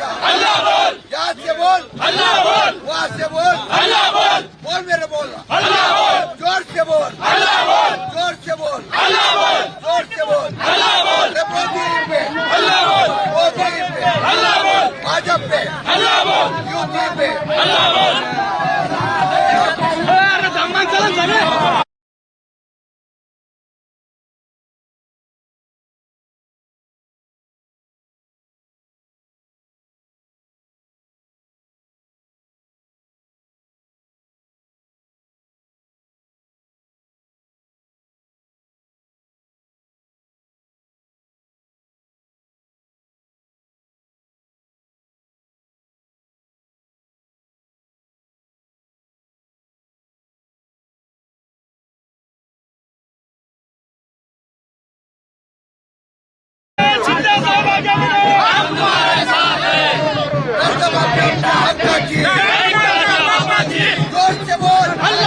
भैया बोल मेरे भैया बोल! दादा बोल यहाँ से बोल! वहाँ से बोल बोल मेरे बोल! से बोल हक्काची जोर बोल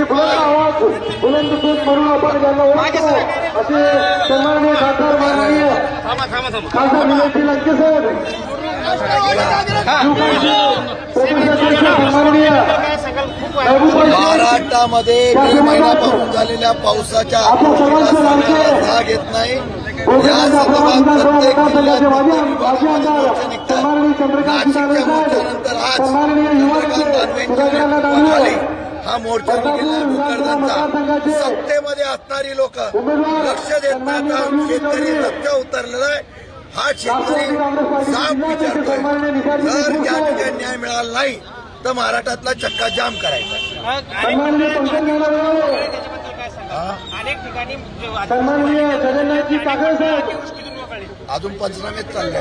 पार्टीची बुलंद आवाज बुलंद म्हणून आपण त्यांना ओळखतो असे सन्माननीय खासदार माननीय खासदार विनयजी लंके साहेब. महबूबाई महाराष्ट्रामध्ये मे महिन्यापासून झालेल्या पावसाच्या भाग येत नाही. या संदर्भात प्रत्येक जिल्ह्यात प्रत्येक विभागामध्ये मोर्चे निघतात. नाशिकच्या मोर्चानंतर आज चंद्रकांत हा मोर्चा निघेला सत्तेमध्ये असणारी लोक लक्ष देत नाहीत. हा शेतकरी रस्त्यावर उतरलेला आहे. हा शेतकरी साफ विचारतोय. जर या ठिकाणी न्याय मिळाला नाही तर महाराष्ट्रातला चक्का जाम करायचा. अजून पंचनामे चालले.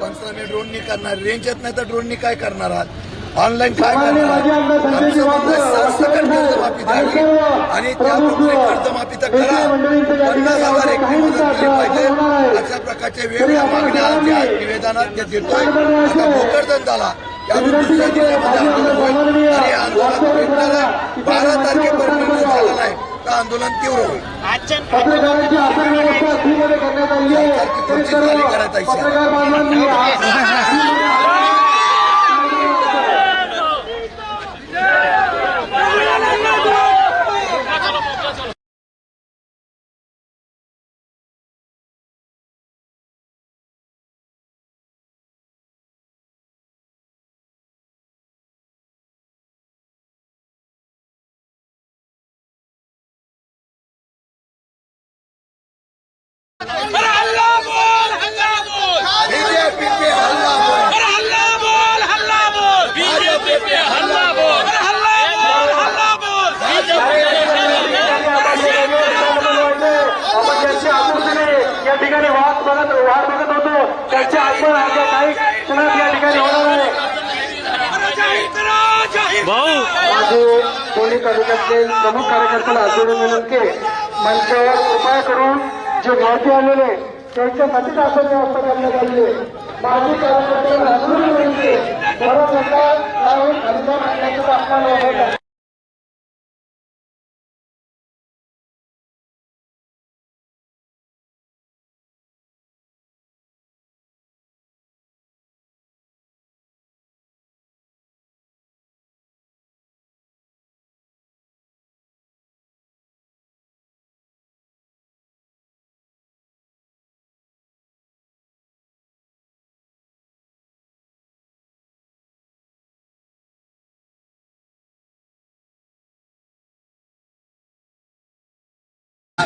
पंचनामे ड्रोननी करणार. रेंज येत नाही तर ड्रोननी काय करणार आहात ऑनलाईन काय कर्जमाफी द्यावी आणि त्याप्रमाणे कर्जमाफी तर करा. पन्नास हजार एकर मदत दिली पाहिजे. अशा प्रकारच्या वेगवेगळ्या मागण्या निवेदनात ते देतोय आता भोकरदन झाला त्यामुळे दुसऱ्या जिल्ह्यामध्ये आंदोलन होईल. आणि भेटणारा बारा तारखेपर्यंत निर्णय झाला नाही. आता आंदोलन तीव्र होईल. आजच्या पत्रकारांची आसन व्यवस्था फ्रीमध्ये करण्यात आली आहे. या ठिकाणी वाद बघत वाद बघत होतो काही या ठिकाणी होणार आहे माझे दोन्ही तालुक्यातले प्रमुख कार्यकर्त्याला आंदोलन विनंती मंचावर कृपया करून जे माहिती आलेले त्यांच्यासाठीच असं व्यवस्था करण्यात आली आहे माजी कार्यकर्त्यांना आंदोलन परत एकदा यावेळी खासदार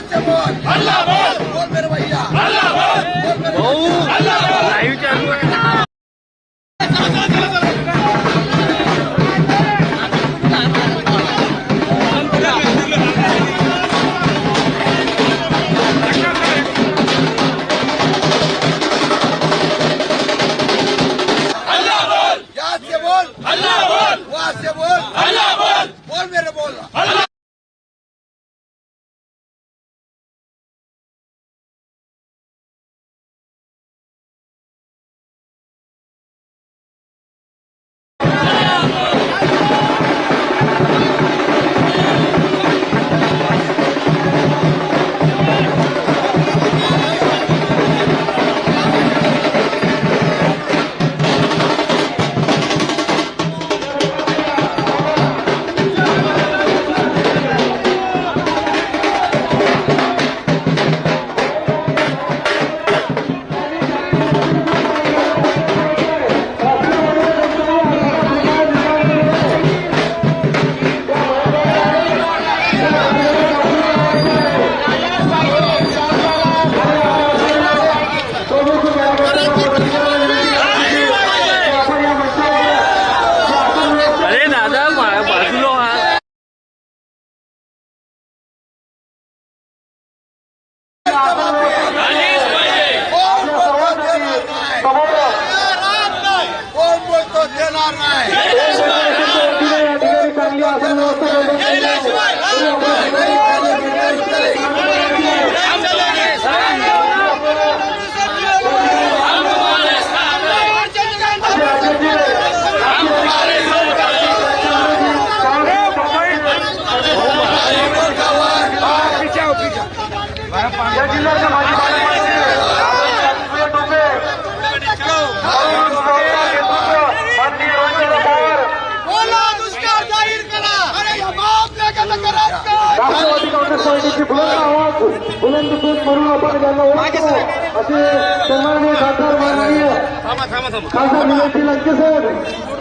अपमान वाटत आहे हल्ला बोल बोल मेरे भैया भाऊ लाईव्ह चालू आहे यहाँ से बोल हल्ला बोल वहाँ से बोल हल्ला बोल बोल मेरे बोल आपण आवाज बुलंद सूत म्हणून आपण त्यांना ओळखतो असे सन्माननीय खासदार माननीय खासदार निलेश लंके साहेब